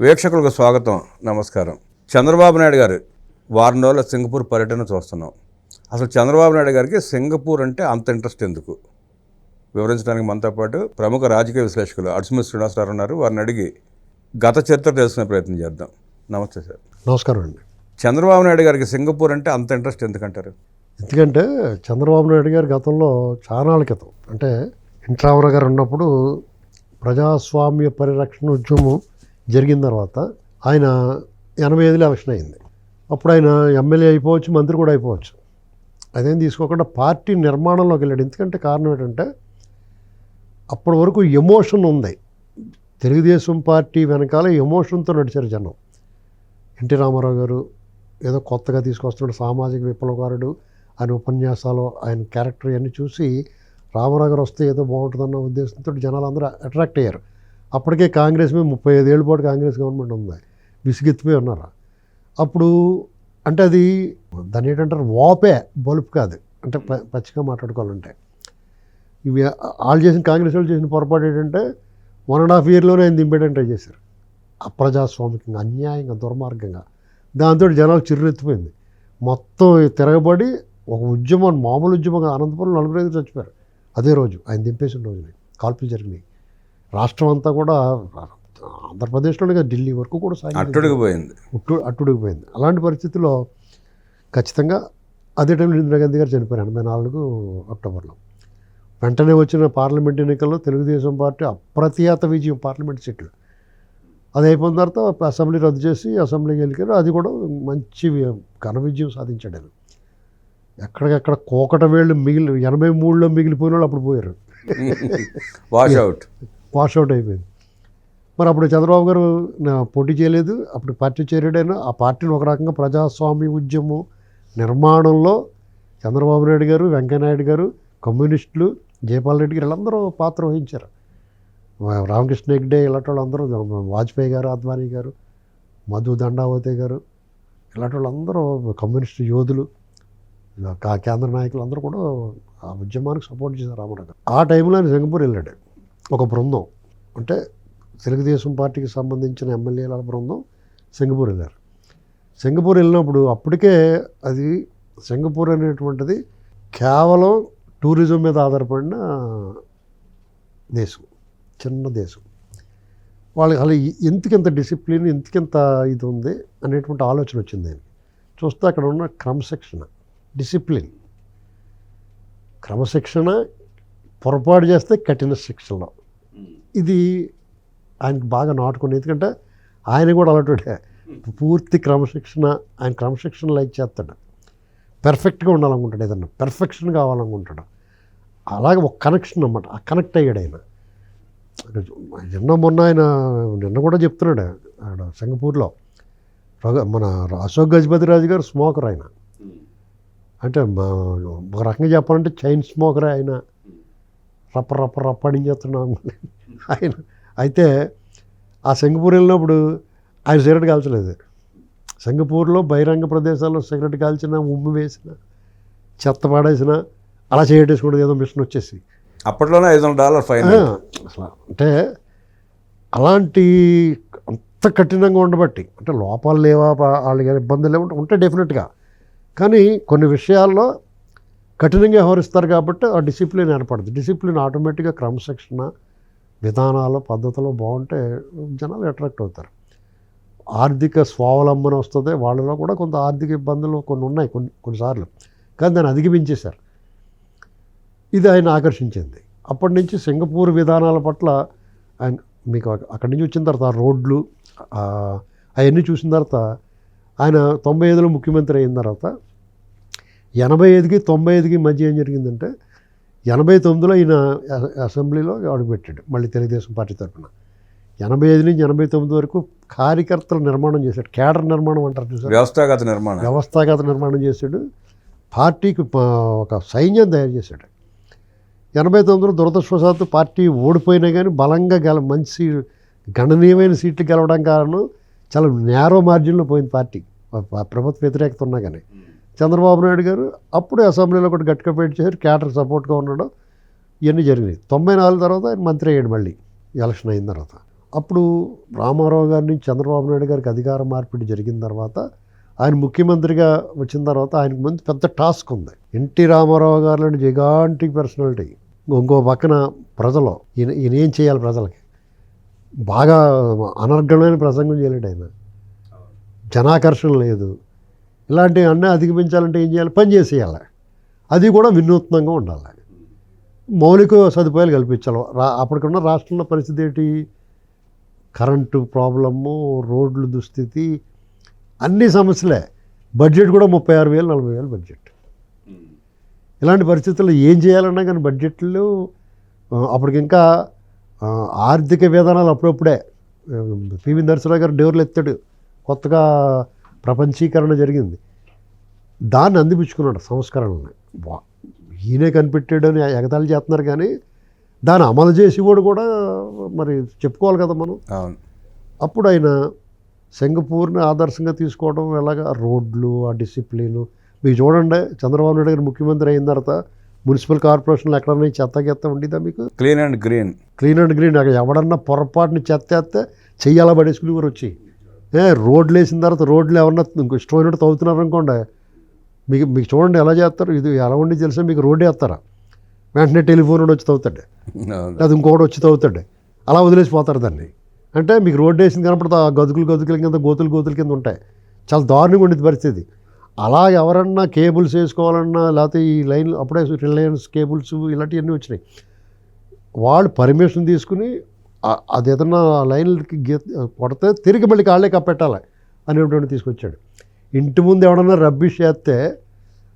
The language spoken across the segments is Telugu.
వీక్షకులకు స్వాగతం నమస్కారం. చంద్రబాబు నాయుడు గారు వారం రోజుల సింగపూర్ పర్యటన చూస్తున్నాం. అసలు చంద్రబాబు నాయుడు గారికి సింగపూర్ అంటే అంత ఇంట్రెస్ట్ ఎందుకు? వివరించడానికి మనతో పాటు ప్రముఖ రాజకీయ విశ్లేషకులు అడుసుమి శ్రీనివాసరావు ఉన్నారు. వారిని అడిగి గత చరిత్ర తెలుసుకునే ప్రయత్నం చేద్దాం. నమస్తే సార్. నమస్కారం అండి. చంద్రబాబు నాయుడు గారికి సింగపూర్ అంటే అంత ఇంట్రెస్ట్ ఎందుకంటారు? ఎందుకంటే చంద్రబాబు నాయుడు గారు గతంలో చాలా క్రితం అంటే ఇంట్రావర గారు ఉన్నప్పుడు ప్రజాస్వామ్య పరిరక్షణ ఉద్యమం జరిగిన తర్వాత ఆయన ఎనభై ఐదులో ఎలక్షన్ అయింది. అప్పుడు ఆయన ఎమ్మెల్యే అయిపోవచ్చు మంత్రి కూడా అయిపోవచ్చు. అదేం తీసుకోకుండా పార్టీ నిర్మాణంలోకి వెళ్ళాడు. ఎందుకంటే కారణం ఏంటంటే అప్పటి వరకు ఎమోషన్ ఉంది. తెలుగుదేశం పార్టీ వెనకాల ఎమోషన్తో నడిచారు జనం. ఎన్టీ రామారావు గారు ఏదో కొత్తగా తీసుకొస్తున్నాడు సామాజిక విప్లవకారుడు ఆయన ఉపన్యాసాలు ఆయన క్యారెక్టర్ ఇవన్నీ చూసి రామారావు గారు వస్తే ఏదో బాగుంటుందన్న ఉద్దేశంతో జనాలు అందరూ అట్రాక్ట్ అయ్యారు. అప్పటికే కాంగ్రెస్ మీద ముప్పై ఐదేళ్ళ పాటు కాంగ్రెస్ గవర్నమెంట్ ఉంది. విసిగెత్తిపోయి ఉన్నారు? అప్పుడు అంటే అది దాన్ని ఏంటంటారు? వాపే బలుపు కాదు. అంటే ప- పచ్చిగా మాట్లాడుకోవాలంటే. ఇవి వాళ్ళు చేసిన కాంగ్రెస్ వాళ్ళు చేసిన పొరపాటు ఏంటంటే వన్ అండ్ హాఫ్ ఇయర్లోనే ఆయన దింపేయడం ట్రై చేశారు. అప్రజాస్వామికంగా అన్యాయంగా దుర్మార్గంగా. దాంతో జనాలు చిర్రెత్తిపోయింది. మొత్తం తిరగబడి ఒక ఉద్యమం మామూలు ఉద్యమం అనంతపురం నలుగురు చచ్చిపోయారు. అదే రోజు ఆయన దింపేసిన రోజుని. కాల్పులు జరిగినాయి. రాష్ట్రం అంతా కూడా ఆంధ్రప్రదేశ్లోనే కాదు ఢిల్లీ వరకు కూడా సాగింది అట్టుడికి పోయింది. ఉట్టు అట్టుడికిపోయింది అలాంటి పరిస్థితుల్లో ఖచ్చితంగా అదే టైంలో ఇందిరాగాంధీ గారు చనిపోయారు ఎనభై నాలుగు అక్టోబర్లో. వెంటనే వచ్చిన పార్లమెంట్ ఎన్నికల్లో తెలుగుదేశం పార్టీ అప్రతిహత విజయం పార్లమెంట్ సీట్లు. అది అయిపోయిన తర్వాత అసెంబ్లీ రద్దు చేసి అసెంబ్లీకి వెళ్ళారు అది కూడా మంచి ఘన విజయం సాధించాడు ఆయన. ఎక్కడికక్కడ కోకట వేళ్ళు మిగిలి ఎనభై మూడులో మిగిలిపోయిన వాళ్ళు అప్పుడు పోయారు. వాష్ అవుట్ వాషౌట్ అవుట్ అయిపోయింది. మరి అప్పుడు చంద్రబాబు గారు నా పోటీ చేయలేదు. అప్పుడు పార్టీ చేరాడైనా ఆ పార్టీని ఒక రకంగా ప్రజాస్వామ్య ఉద్యమం నిర్మాణంలో చంద్రబాబు నాయుడు గారు వెంకయ్యనాయుడు గారు కమ్యూనిస్టులు జయపాల్ రెడ్డి గారు వీళ్ళందరూ పాత్ర వహించారు. రామకృష్ణ హెగ్డే ఇలాంటి వాళ్ళందరూ వాజ్పేయి గారు అద్వానీ గారు మధు దండావతి గారు ఇలాంటి వాళ్ళందరూ కమ్యూనిస్ట్ యోధులు కా- కేంద్ర నాయకులు అందరూ కూడా ఆ ఉద్యమానికి సపోర్ట్ చేశారు రామారావు గారు. ఆ టైంలో ఆయన సింగపూర్ వెళ్ళాడు. ఒక బృందం. అంటే తెలుగుదేశం పార్టీకి సంబంధించిన ఎమ్మెల్యేల బృందం సింగపూర్ వెళ్ళారు. సింగపూర్ వెళ్ళినప్పుడు అప్పటికే అది సింగపూర్ అనేటువంటిది కేవలం టూరిజం మీద ఆధారపడిన దేశం చిన్న దేశం. వాళ్ళకి అలా ఎందుకింత డిసిప్లిన్ ఎందుకింత ఇది ఉంది అనేటువంటి ఆలోచన వచ్చింది ఆయనకి చూస్తే అక్కడ ఉన్న క్రమశిక్షణ డిసిప్లిన్. క్రమశిక్షణ పొరపాటు చేస్తే కఠిన శిక్షలు. ఇది ఆయనకు బాగా నాటుకుని ఎందుకంటే ఆయన కూడా అలాంటి పూర్తి క్రమశిక్షణ ఆయన క్రమశిక్షణ లైక్ చేస్తాడు. పెర్ఫెక్ట్గా ఉండాలనుకుంటాడు ఏదన్నా. పెర్ఫెక్షన్ కావాలనుకుంటాడు. అలాగే ఒక కనెక్షన్ అన్నమాట. ఆ కనెక్ట్ అయ్యాడు ఆయన. నిన్న మొన్న ఆయన నిన్న కూడా చెప్తున్నాడు ఆడ సింగపూర్లో. మన అశోక్ గజపతి రాజు గారు స్మోకర్ ఆయన. అంటే మా ఒక రకంగా చెప్పాలంటే చైన్ స్మోకరే ఆయన. రప్ప రప్ప చేస్తున్నాం ఆయన అయితే ఆ సింగపూర్ వెళ్ళినప్పుడు ఆయన సిగరెట్ కాల్చలేదు. సింగపూర్లో బహిరంగ ప్రదేశాల్లో సిగరెట్ కాల్చిన ఉమ్మి వేసిన చెత్త పాడేసిన అలా చేయటేసుకుంటే ఏదో మిషన్ వచ్చేసి. అప్పట్లోనే ఐదు వందల డాలర్ ఫైన్ అసలు అంటే అలాంటి అంత కఠినంగా ఉండబట్టి అంటే లోపాలు లేవా ఏమైనా ఇబ్బందులు లేవు ఉంటే డెఫినెట్గా కానీ కొన్ని విషయాల్లో కఠినంగా వ్యవహరిస్తారు కాబట్టి ఆ డిసిప్లిన్ ఏర్పడుతుంది డిసిప్లిన్ ఆటోమేటిక్గా క్రమశిక్షణ విధానాలు పద్ధతులు బాగుంటే జనాలు అట్రాక్ట్ అవుతారు. ఆర్థిక స్వావలంబన వస్తుంది. వాళ్ళలో కూడా కొంత ఆర్థిక ఇబ్బందులు కొన్ని ఉన్నాయి కొన్ని కొన్నిసార్లు కానీ దాన్ని అధిగమించేశారు. ఇది ఆయన ఆకర్షించింది. అప్పటి నుంచి సింగపూర్ విధానాల పట్ల ఆయన మీకు అక్కడి నుంచి వచ్చిన తర్వాత రోడ్లు అవన్నీ చూసిన తర్వాత ఆయన తొంభై ఐదులో ముఖ్యమంత్రి అయిన తర్వాత ఎనభై ఐదుకి తొంభై ఐదుకి మధ్య ఏం జరిగిందంటే ఎనభై తొమ్మిదిలో ఈయన అసెంబ్లీలో అడుగుపెట్టాడు మళ్ళీ తెలుగుదేశం పార్టీ తరఫున. ఎనభై ఐదు నుంచి ఎనభై తొమ్మిది వరకు కార్యకర్తల నిర్మాణం చేశాడు కేడర్ నిర్మాణం అంటారు చూసారు? వ్యవస్థాగత నిర్మాణం. వ్యవస్థాగత నిర్మాణం చేశాడు పార్టీకి ఒక సైన్యం తయారు చేశాడు. ఎనభై తొమ్మిదిలో దురదృష్టవశాత్తు పార్టీ ఓడిపోయినా కానీ బలంగా గెల మంచి గణనీయమైన సీట్లు గెలవడం కారణం చాలా నేరో మార్జిన్లో పోయింది పార్టీ ప్రభుత్వ వ్యతిరేకత ఉన్నా కానీ చంద్రబాబు నాయుడు గారు అప్పుడే అసెంబ్లీలో కూడా గట్టిగా పెట్టి చేశారు క్యాటర్ సపోర్ట్గా ఉండడం ఇవన్నీ జరిగినాయి. తొంభై నాలుగు తర్వాత ఆయన మంత్రి అయ్యాడు మళ్ళీ ఎలక్షన్ అయిన తర్వాత. అప్పుడు రామారావు గారి నుంచి చంద్రబాబు నాయుడు గారికి అధికార మార్పిడి జరిగిన తర్వాత ఆయన ముఖ్యమంత్రిగా వచ్చిన తర్వాత ఆయనకు ముందు పెద్ద టాస్క్ ఉంది. ఎన్టీ రామారావు గారు లాంటి జిగాంటిక్ పర్సనాలిటీ ఇంకో పక్కన ప్రజలు ఈయన ఈయన ఏం చేయాలి ప్రజలకి? బాగా అనర్గళమైన ప్రసంగం చేయలేడు ఆయన. జనాకర్షణ లేదు. ఇలాంటివి అన్నీ అధిగమించాలంటే ఏం చేయాలి? పని చేసేయాలి. అది కూడా వినూత్నంగా ఉండాలి. మౌలిక సదుపాయాలు కల్పించాలి. రా అప్పటికున్న రాష్ట్రంలో పరిస్థితి ఏంటి? కరెంటు ప్రాబ్లము రోడ్లు దుస్థితి అన్ని సమస్యలే. బడ్జెట్ కూడా ముప్పై ఆరు వేలు నలభై వేలు బడ్జెట్. ఇలాంటి పరిస్థితుల్లో ఏం చేయాలన్నా కానీ బడ్జెట్లు అప్పటికింకా అప్పటికి ఇంకా ఆర్థిక విధానాలు అప్పుడప్పుడే. పివి నరసరావు గారు డోర్లు ఎత్తాడు. కొత్తగా ప్రపంచీకరణ జరిగింది. దాన్ని అందిపుచ్చుకున్నాడు సంస్కరణని వా- ఈయనే కనిపెట్టాడని ఎగతాళి చేస్తున్నారు కానీ దాన్ని అమలు చేసేవాడు కూడా మరి చెప్పుకోవాలి కదా మనం. అప్పుడు ఆయన సింగపూర్ని ఆదర్శంగా తీసుకోవడం ఎలాగా రోడ్లు ఆ డిసిప్లిన్. మీకు చూడండి చంద్రబాబు నాయుడు గారు ముఖ్యమంత్రి అయిన తర్వాత మున్సిపల్ కార్పొరేషన్లు ఎక్కడన్నా చెత్త గెత్త ఉండిదా మీకు? Clean and green. Clean and green అక్కడ ఎవడన్నా పొరపాటుని చెత్త ఎత్తే చెయ్యాలా పడేసుకుని కూడా వచ్చి. ఏ రోడ్లు వేసిన తర్వాత రోడ్లు ఎవరన్నా ఇంకో ఇష్టమైనట్టు తవ్వుతున్నారు అనుకోండి. మీకు మీకు చూడండి ఎలా చేస్తారు. ఇది ఎలా ఉండి తెలుసా మీకు రోడ్డు వేస్తారా? వెంటనే టెలిఫోన్ వచ్చి తవ్వుతాడు. అవును. లేదా ఇంకొకటి వచ్చి తవ్వుతాడు. అలా వదిలేసిపోతారు దాన్ని. అంటే మీకు రోడ్డు వేసింది కనపడతా గదుకులు గదుకుల కింద గోతులు గోతుల కింద ఉంటాయి. చాలా దారుణంగా ఉండేది పరిస్థితి. అలా ఎవరన్నా కేబుల్స్ వేసుకోవాలన్నా లేకపోతే ఈ లైన్ అప్పుడే రిలయన్స్ కేబుల్స్ ఇలాంటివన్నీ వచ్చినాయి. వాళ్ళు పర్మిషన్ తీసుకుని ఆ- అది ఏదన్నా లైన్లకి గీ కొడితే తిరిగి మళ్ళీ కాళ్ళే కప్పెట్టాలి అనేటువంటి తీసుకొచ్చాడు. ఇంటి ముందు ఎవడన్నా రబ్బిష్ చేస్తే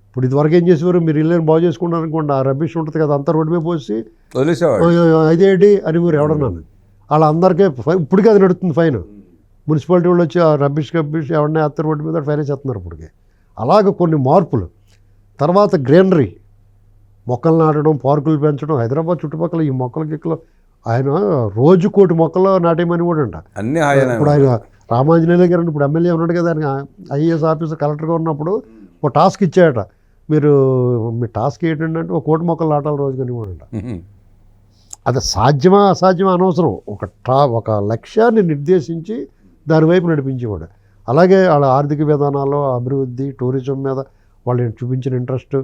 ఇప్పుడు ఇదివరకు ఏం చేసేవారు? మీరు ఇల్లు బాగు చేసుకున్నారు అనుకోండి ఆ రబ్బిష్ ఉంటుంది కదా అంతా రోడ్డు మీద పోసి ఇదేంటి అని ఊరు ఎవడన్నాను వాళ్ళందరికీ ఫై- ఇప్పటికీ అది నడుస్తుంది ఫైన్. మున్సిపాలిటీ వాళ్ళు వచ్చి ఆ రబ్బిష్ రబ్బిష్ ఎవడన్నా ఎత్త రోడ్డు మీద ఫైన్ చేస్తున్నారు ఇప్పటికి. అలాగ కొన్ని మార్పులు. తర్వాత గ్రీనరీ. మొక్కలు నాటడం పార్కులు పెంచడం హైదరాబాద్ చుట్టుపక్కల ఈ మొక్కల గిక్కలు ఆయన రోజు కోటి మొక్కలు నాటేయమని కూడా అంట. అన్ని ఇప్పుడు ఆయన రామాంజనేయ గారు ఇప్పుడు ఎమ్మెల్యే ఉన్నాడు కదా ఆయన ఐఏఎస్ ఆఫీసర్ కలెక్టర్గా ఉన్నప్పుడు ఒక టాస్క్ ఇచ్చాడట. మీరు మీ టాస్క్ ఏంటంటే ఒక కోటి మొక్కలు నాటాలి రోజు కానీ కూడా అంట. అది సాధ్యమా అసాధ్యమా అనవసరం. ఒక ట్రా ఒక లక్ష్యాన్ని నిర్దేశించి దాని వైపు నడిపించేవాడు. అలాగే వాళ్ళ ఆర్థిక విధానాలు అభివృద్ధి టూరిజం మీద వాళ్ళు చూపించిన ఇంట్రెస్ట్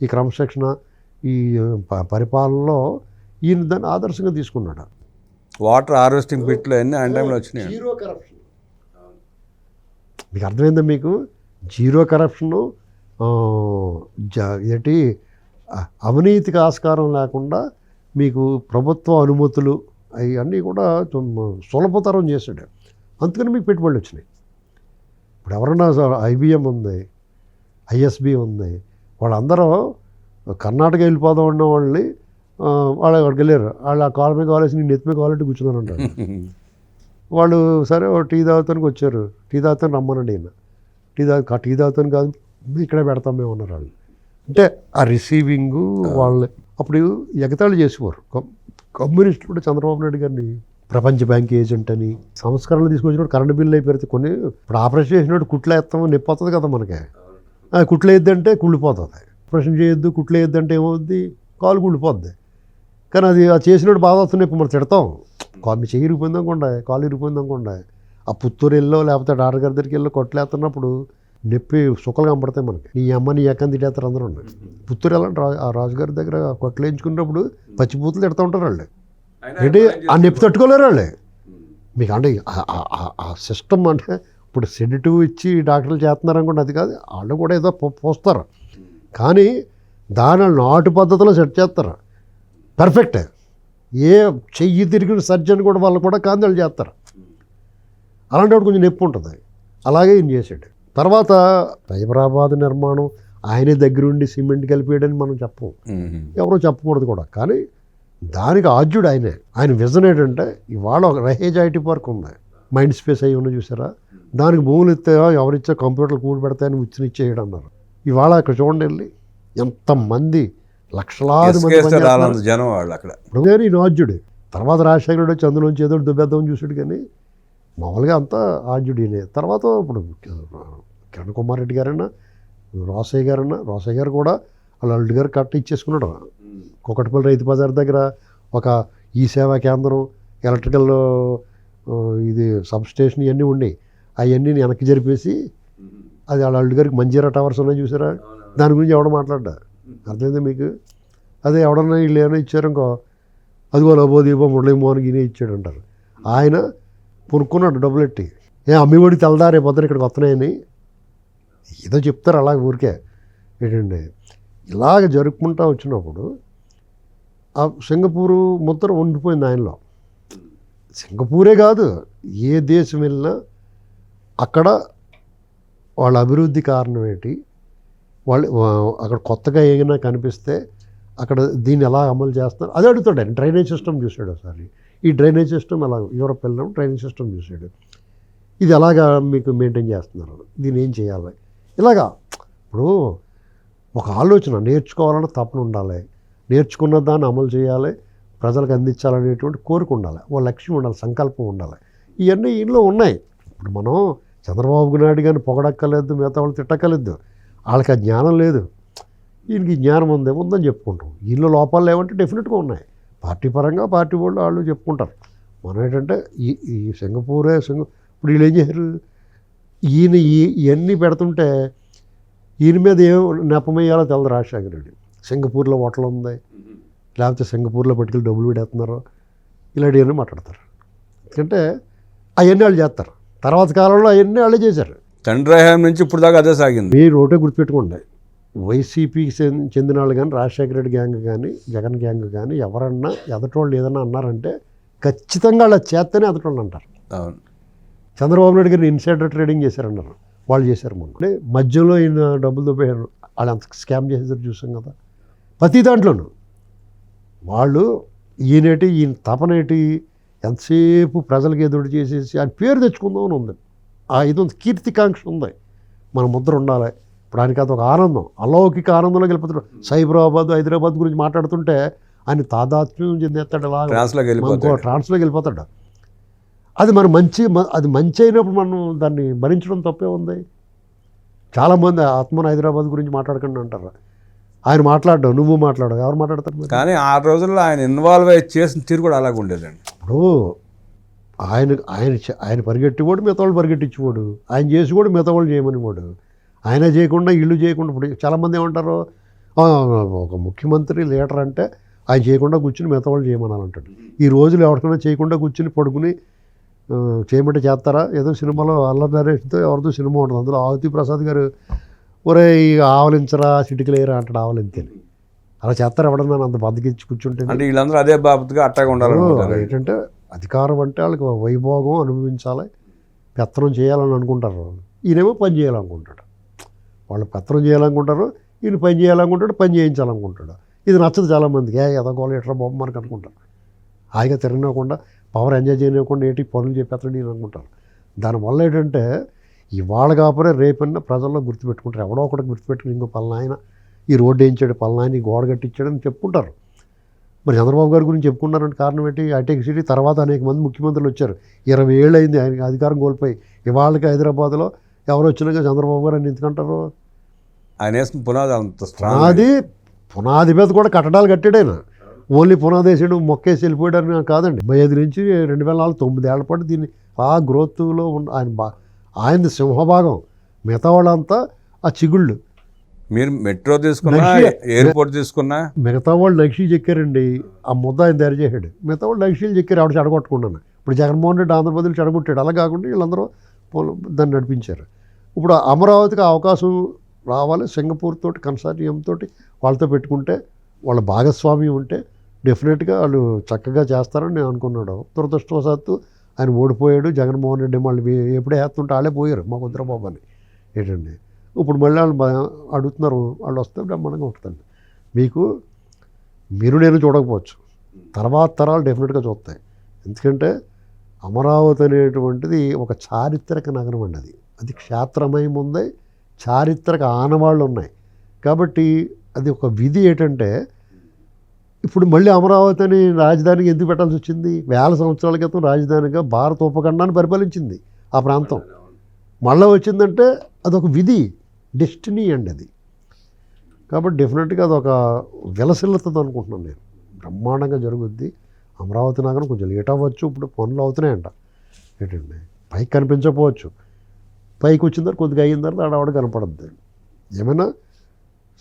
ఈ క్రమశిక్షణ ఈ పరిపాలనలో ఈయన దాన్ని ఆదర్శంగా తీసుకున్నాడు? వాటర్ హార్వెస్టింగ్ పిట్లు అన్నీ ఆ టైంలో వచ్చినాయి? Zero corruption. మీకు అర్థమైందా మీకు? జీరో కరప్షను ఏంటి అవినీతికి ఆస్కారం లేకుండా మీకు ప్రభుత్వ అనుమతులు అవన్నీ కూడా సులభతరం చేశాడు. అందుకని మీకు పెట్టుబడులు వచ్చినాయి. ఇప్పుడు ఎవరన్నా ఐబిఎం ఉంది ఐఎస్బి ఉంది వాళ్ళందరూ కర్ణాటక వెళ్ళిపోదాం ఉన్న వాళ్ళని వాళ్ళు అక్కడికి వెళ్ళారు వాళ్ళు ఆ కాలు మీద కావాల్సి నేను నెత్తి మీద కావాలంటే కూర్చున్నారు అంటారు వాళ్ళు సరే టీ తాగుతానికి వచ్చారు. టీ తాగుతాను రమ్మనండి ఈయన. టీ తాగు టీ తాగుతాను కాదు ఇక్కడే పెడతాం మేము అన్నారు వాళ్ళు. అంటే ఆ రిసీవింగ్ వాళ్ళు. అప్పుడు ఎగతాళి చేసేవారు. కమ్- కమ్యూనిస్టులు కూడా చంద్రబాబు నాయుడు గారిని ప్రపంచ బ్యాంక్ ఏజెంట్ అని సంస్కరణలు తీసుకొచ్చినప్పుడు కరెంట్ బిల్లు అయిపోతే కొన్ని ఇప్పుడు ఆపరేషన్ చేసినట్టు కుట్లు వేస్తాం నిప్పొస్తుంది కదా మనకి. ఆ కుట్లు వేయద్దంటే కుళ్ళిపోతుంది. ఆపరేషన్ చేయొద్దు కుట్లు వేయద్దంటే ఏమవుద్ది? కాలు కుళ్ళిపోద్ది. కానీ అది ఆ చేసినట్టు బాధ వస్తుంది ఇప్పుడు మనం తిడతాం. కాలు చెయ్యి ఇరిగిపోయింది అనుకోండి కాలు ఇరిగిపోయింది అనుకోండి. ఆ పుత్తూరు వెళ్ళో లేకపోతే డాక్టర్ గారి దగ్గరికి వెళ్ళి కొట్టలేస్తున్నప్పుడు నొప్పి సుఖలు కనపడతాయి మనకి. నీ అమ్మ నీ అక్కని తిట్టేస్తారు అందరూ. ఉన్నాయి పుత్తూరు వెళ్ళండి రా ఆ రాజుగారి దగ్గర కొట్లు వేయించుకున్నప్పుడు పచ్చిపూతలు తిడతా ఉంటారు వాళ్ళు. ఏంటి? ఆ నొప్పి తట్టుకోలేరు వాళ్ళు. మీకు అంటే ఆ- సిస్టమ్ అంటే ఇప్పుడు సెడిటివ్ ఇచ్చి డాక్టర్లు చేస్తున్నారు అనుకోండి అది కాదు. వాళ్ళు కూడా ఏదో పోస్తారు. కానీ దాని నాటు పద్ధతిలో సెట్ చేస్తారు. పర్ఫెక్ట్. ఏ చెయ్యి తిరిగిన సర్జన్ కూడా వాళ్ళు కూడా కాందాలు చేస్తారు. అలాంటి కొంచెం నొప్పి ఉంటుంది. అలాగే ఈయన చేసాడు తర్వాత సైబరాబాద్ నిర్మాణం ఆయనే దగ్గరుండి సిమెంట్ కలిపేయడని మనం చెప్పం. ఎవరో చెప్పకూడదు కూడా. కానీ దానికి ఆద్యుడు ఆయనే. ఆయన విజన్ ఏంటంటే ఇవాళ ఒక రహేజ్ ఐటీ పార్క్ ఉంది. మైండ్ స్పేస్ అయ్యి ఉన్న చూసారా? దానికి భూములు ఇస్తే ఎవరిచ్చే కంప్యూటర్లు కూడి పెడతాయని ఉచ్చిన ఇచ్చేయడం అన్నారు ఇవాళ అక్కడ చూడండి వెళ్ళి ఎంతమంది లక్షలాది మంది జనం వాళ్ళు అక్కడ. ఇప్పుడు ఆద్యుడు తర్వాత రాజశేఖరుడు వచ్చి అందులోంచి ఏదో ఒకటి దుబ్బేద్దామని చూసాడు కానీ మామూలుగా అంతా ఆద్యుడినే తర్వాత ఇప్పుడు కిరణ్ కుమార్ రెడ్డి గారైనా రోసయ్య గారైనా రోసయ్య గారు కూడా వాళ్ళ అల్లుడి గారు కట్ట ఇచ్చేసుకున్నాడు. కుకట్పల్లి రైతు బజార్ దగ్గర ఒక ఈ సేవా కేంద్రం ఎలక్ట్రికల్ ఇది సబ్ స్టేషన్ ఇవన్నీ ఉన్నాయి. అవన్నీ వెనక్కి జరిపేసి అది వాళ్ళ అల్లుడి గారికి మంజీరా టవర్స్ ఉన్నాయి చూసారా? దాని గురించి ఎవడ మాట్లాడ్డా? అర్థమైందా మీకు? అదే ఎవడన్నా వీళ్ళు ఏమైనా ఇచ్చారనుకో అదిగో లబో దీపో అని గివి ఇచ్చాడు అంటారు ఆయన కొనుక్కున్నాడు డబ్బులు ఎట్టి ఏ అమ్మివాడికి తెల్దారే పొద్దున ఇక్కడికి వస్తున్నాయని? ఏదో చెప్తారు అలాగ ఊరికే. ఏంటండి ఇలాగ జరుపుకుంటా వచ్చినప్పుడు ఆ సింగపూరు ముద్ర ఉండిపోయింది ఆయనలో. సింగపూరే కాదు ఏ దేశం వెళ్ళినా అక్కడ వాళ్ళ అభివృద్ధి కారణం ఏంటి? వాళ్ళు అక్కడ కొత్తగా ఏమైనా కనిపిస్తే అక్కడ దీన్ని ఎలా అమలు చేస్తున్నారు? అదే అడుగుతాడు ఆయన. డ్రైనేజ్ సిస్టమ్ చూశాడు ఒకసారి. ఈ డ్రైనేజ్ సిస్టమ్ ఎలా యూరప్ వెళ్ళడం డ్రైనేజ్ సిస్టమ్ చూశాడు. ఇది ఎలాగా మీకు మెయింటైన్ చేస్తున్నారు? దీన్ని ఏం చేయాలి? ఇలాగా ఇప్పుడు ఒక ఆలోచన నేర్చుకోవాలని తపన ఉండాలి. నేర్చుకున్న దాన్ని అమలు చేయాలి. ప్రజలకు అందించాలనేటువంటి కోరిక ఉండాలి. ఓ లక్ష్యం ఉండాలి సంకల్పం ఉండాలి. ఇవన్నీ ఇంట్లో ఉన్నాయి. ఇప్పుడు మనం చంద్రబాబు నాయుడు గారిని పొగడక్కర్లేదు మిగతా వాళ్ళు తిట్టక్కలేదు వాళ్ళకి ఆ జ్ఞానం లేదు. ఈయనకి జ్ఞానం ఉంది ఉందని చెప్పుకుంటాం. వీళ్ళు లోపాలు లేవంటే డెఫినెట్గా ఉన్నాయి. పార్టీ పరంగా పార్టీ వాళ్ళు వాళ్ళు చెప్పుకుంటారు. మనం ఏంటంటే ఈ ఈ సింగపూరే సింగ ఇప్పుడు వీళ్ళు ఏం చేశారు? ఈయన ఈ ఇవన్నీ పెడుతుంటే ఈయన మీద ఏం నెపమయ్యాలో తెలదు రాజశేఖర రెడ్డి. సింగపూర్లో హోటల్ ఉంది. లేకపోతే సింగపూర్లో పట్టుకెళ్ళి డబ్బులు పెడేస్తున్నారు ఇలాంటివన్నీ మాట్లాడతారు. ఎందుకంటే అవన్నీ వాళ్ళు చేస్తారు. తర్వాత కాలంలో అవన్నీ వాళ్ళే చేశారు. తండ్రి హయాం నుంచి ఇప్పుడు దాకా అదే సాగింది. మీరు ఒకటే గుర్తుపెట్టుకోండి. వైసీపీకి చెంది- చెందిన వాళ్ళు కానీ రాజశేఖర రెడ్డి గ్యాంగ్ కానీ జగన్ గ్యాంగ్ కానీ ఎవరన్నా ఎదటోళ్ళు ఏదన్నా అన్నారంటే ఖచ్చితంగా వాళ్ళ చేస్తేనే ఎదటోళ్ళు అంటారు. అవును. చంద్రబాబు నాయుడు గారిని ఇన్సైడర్ ట్రేడింగ్ చేశారన్నారు. వాళ్ళు చేశారు మొన్న. అంటే మధ్యలో ఈయన డబ్బులు దొబ్బేశారు. వాళ్ళు అంత స్కామ్ చేసేసారు చూసాం కదా. ప్రతి దాంట్లోనూ వాళ్ళు ఈయనేటి ఈయన తపనేటి ఎంతసేపు ప్రజలకు ఎదురు చేసేసి ఆయన పేరు తెచ్చుకుందాం అని ఉంది. ఆ ఇది ఉంది. కీర్తికాంక్ష ఉంది మన ముద్ర ఉండాలి. ఇప్పుడు ఆయనకి అది ఒక ఆనందం. అలౌకిక ఆనందంలో వెళ్ళిపోతాడు సైబరాబాద్ హైదరాబాద్ గురించి మాట్లాడుతుంటే ఆయన తాదాత్మ్యం చెందేస్తాడు అలాగా ట్రాన్స్లోకి వెళ్ళిపోతాడు ట్రాన్స్లోకి వెళ్ళిపోతాడు అది మన మంచి అది మంచి అయినప్పుడు మనం దాన్ని భరించడం తప్పే ఉంది. చాలామంది ఆత్మన్ హైదరాబాద్ గురించి మాట్లాడకండి అంటారు. ఆయన మాట్లాడడం నువ్వు మాట్లాడవు ఎవరు మాట్లాడతారు కానీ ఆ రోజుల్లో ఆయన ఇన్వాల్వ్ అయ్యి చేసిన తీరు కూడా అలాగ ఉండేదండి. ఇప్పుడు ఆయన ఆయన ఆయన పరిగెట్టివాడు మిగతా వాళ్ళు పరిగెట్టించేవాడు. ఆయన చేసి కూడా మిగతా వాళ్ళు చేయమనివాడు ఆయన చేయకుండా ఇల్లు చేయకుండా ఇప్పుడు చాలామంది ఏమంటారు? "ఆ, ఒక ముఖ్యమంత్రి లీడర్ అంటే ఆయన చేయకుండా కూర్చుని మిగతా వాళ్ళు చేయమనాలంటాడు. ఈ రోజులు ఎవరికైనా చేయకుండా కూర్చుని పడుకుని చేయమంటే చేస్తారా? ఏదో సినిమాలో అల్లరి నరేష్తో ఎవరితో సినిమా ఉంటుంది. అందులో ఆవతి ప్రసాద్ గారు ఒరే ఈ ఆవలించరా చిటికలేరా అంటాడు ఆవలింతేని అలా చేస్తారు ఎవడన్నా అంత బద్దకిచ్చి కూర్చుంటే అంటే వీళ్ళందరూ అదే బాబతుగా అట్టాగా ఉండాలనుకుంటారు. ఏంటంటే అధికారం అంటే వాళ్ళకి వైభోగం అనుభవించాలి. పెత్తనం చేయాలని అనుకుంటారు. ఈయనేమో పని చేయాలనుకుంటాడు. వాళ్ళు పెత్తనం చేయాలనుకుంటారు. ఈయన పని చేయాలనుకుంటాడు. పని చేయించాలనుకుంటాడు. ఇది నచ్చదు చాలామందికి. ఏ ఎదగోలు ఎట్లా బొమ్మ మనకు అనుకుంటారు. హాయిగా తిరగనివ్వకుండా పవర్ ఎంజాయ్ చేయనివ్వకుండా ఏంటి పనులు చెప్పేస్తాడు నేను అనుకుంటారు. దానివల్ల ఏంటంటే ఇవాళ కాపురే రేపన్నా ప్రజల్లో గుర్తుపెట్టుకుంటారు. ఎవడో ఒకటి గుర్తుపెట్టుకుని ఇంకో పలానాయన ఈ రోడ్డు వేయించాడు పలానాయన ఈ గోడ కట్టించాడు అని చెప్పుకుంటారు. మరి చంద్రబాబు గారి గురించి చెప్పుకున్నారంటే కారణం ఏంటి? హైటెక్ సిటీ తర్వాత అనేక మంది ముఖ్యమంత్రులు వచ్చారు. ఇరవై ఏళ్ళు అయింది ఆయనకి అధికారం కోల్పోయి. ఇవాళకి హైదరాబాద్లో ఎవరు వచ్చినాక చంద్రబాబు గారు అని ఎందుకంటారు? ఆయన వేసిన పునాది అంత పునాది పునాది మీద కూడా కట్టడాలు కట్టాడైన ఓన్లీ పునాది వేసాడు మొక్కేసి వెళ్ళిపోయాడు అని కాదండి. డెబ్బై ఐదు నుంచి రెండు వేల నాలుగు తొమ్మిది ఏళ్ళ పాటు దీన్ని ఆ గ్రోత్లో ఉన్న ఆయన బా ఆయనది సింహభాగం. మిగతా వాళ్ళంతా ఆ చిగుళ్ళు. మీరు మెట్రో తీసుకున్నా ఎయిర్పోర్ట్ తీసుకున్నా? మిగతా వాళ్ళు నక్షి చెక్కారండి. ఆ ముద్ద ఆయన తయారు చేశాడు. మిగతా వాళ్ళు నక్షీలు చెక్కారు ఆవిడ చెడగొట్టుకున్నాను ఇప్పుడు జగన్మోహన్ రెడ్డి ఆంధ్రప్రదేశ్ చెడగొట్టాడు. అలా కాకుండా వీళ్ళందరూ దాన్ని నడిపించారు. ఇప్పుడు అమరావతికి అవకాశం రావాలి. సింగపూర్ తోటి కన్సార్టియం తోటి వాళ్ళతో పెట్టుకుంటే వాళ్ళ భాగస్వామ్యం ఉంటే డెఫినెట్గా వాళ్ళు చక్కగా చేస్తారని నేను అనుకున్నాడు. దురదృష్టవశాత్తు ఆయన ఓడిపోయాడు. జగన్మోహన్ రెడ్డి మళ్ళీ ఎప్పుడే వేస్తుంటే వాళ్ళే పోయారు మా కుద్రబాబు అని. ఏంటండి? ఇప్పుడు మళ్ళీ వాళ్ళు అడుగుతున్నారు వాళ్ళు వస్తే బ్రహ్మాండంగా ఉంటుంది మీకు మీరు నేను చూడకపోవచ్చు. తర్వాత తరాలు డెఫినెట్గా చూస్తాయి. ఎందుకంటే అమరావతి అనేటువంటిది ఒక చారిత్రక నగరం అండి అది. అది క్షేత్రమయం ఉంది చారిత్రక ఆనవాళ్ళు ఉన్నాయి. కాబట్టి అది ఒక విధి ఏంటంటే ఇప్పుడు మళ్ళీ అమరావతి అని రాజధానికి ఎందుకు పెట్టాల్సి వచ్చింది? వేల సంవత్సరాల క్రితం రాజధానిగా భారత ఉపఖండాన్ని పరిపాలించింది ఆ ప్రాంతం. మళ్ళీ వచ్చిందంటే అదొక విధి. డెస్టినీ అండి అది. కాబట్టి డెఫినెట్గా అదొక విలసిల్లుతుంది అనుకుంటున్నాను నేను. బ్రహ్మాండంగా జరుగుద్ది. అమరావతి నగరం కొంచెం లేట్ అవ్వచ్చు. ఇప్పుడు పనులు అవుతున్నాయంట. ఏంటండి పైకి కనిపించకపోవచ్చు. పైకి వచ్చిన తర్వాత కొద్దిగా అయిన తర్వాత ఆడవాడు కనపడద్దు. ఏమైనా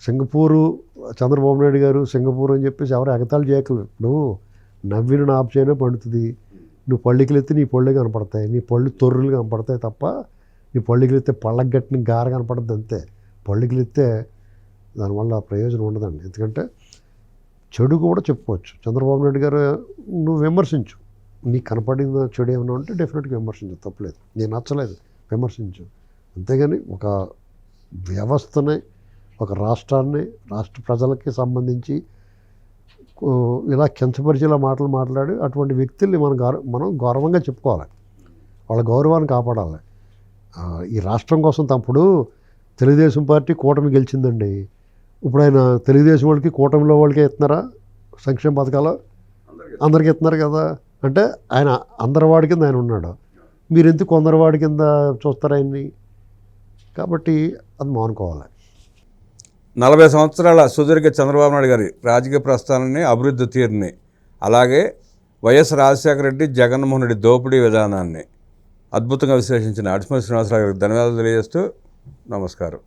సింగపూరు చంద్రబాబు నాయుడు గారు సింగపూర్ అని చెప్పేసి ఎవరు ఎగతాళి చేయకలేదు నువ్వు నవ్విన నాపు చేయనే పండుతుంది. నువ్వు పళ్ళికిలెత్తి నీ పళ్ళు కనపడతాయి. నీ పళ్ళు తొర్రులు కనపడతాయి తప్ప నీ పళ్ళుగిలితే పళ్ళకి గట్టిన గార కనపడద్దు అంతే. పళ్ళుగిలితే దానివల్ల ప్రయోజనం ఉండదండి. ఎందుకంటే చెడు కూడా చెప్పుకోవచ్చు. చంద్రబాబు నాయుడు గారు నువ్వు విమర్శించు. నీకు కనపడిన చెడు ఏమైనా ఉంటే డెఫినెట్గా విమర్శించు. తప్పలేదు. నేను నచ్చలేదు. విమర్శించు. అంతేగాని ఒక వ్యవస్థని ఒక రాష్ట్రాన్ని రాష్ట్ర ప్రజలకి సంబంధించి ఇలా కించపరిచేలా మాటలు మాట్లాడి అటువంటి వ్యక్తుల్ని మనం గౌరవ మనం గౌరవంగా చెప్పుకోవాలి. వాళ్ళ గౌరవాన్ని కాపాడాలి. ఈ రాష్ట్రం కోసం తప్పుడు తెలుగుదేశం పార్టీ కూటమి గెలిచిందండి. ఇప్పుడు ఆయన తెలుగుదేశం వాళ్ళకి కూటమిలో వాళ్ళకి ఇస్తున్నారా సంక్షేమ పథకాలు? అందరికి ఇస్తున్నారు కదా. అంటే ఆయన అందరివాడి కింద ఆయన ఉన్నాడు. మీరు ఎందుకు కొందరి వాడి కింద చూస్తారు ఆయన్ని? కాబట్టి అది మానుకోవాలి. నలభై సంవత్సరాల సుదీర్ఘ చంద్రబాబు నాయుడు గారి రాజకీయ ప్రస్థానాన్ని అభివృద్ధి తీరుని అలాగే వైఎస్ రాజశేఖర రెడ్డి జగన్మోహన్ రెడ్డి దోపిడీ విధానాన్ని అద్భుతంగా విశ్లేషించిన అడిమల్ శ్రీనివాసరావు గారికి ధన్యవాదాలు తెలియజేస్తూ నమస్కారం.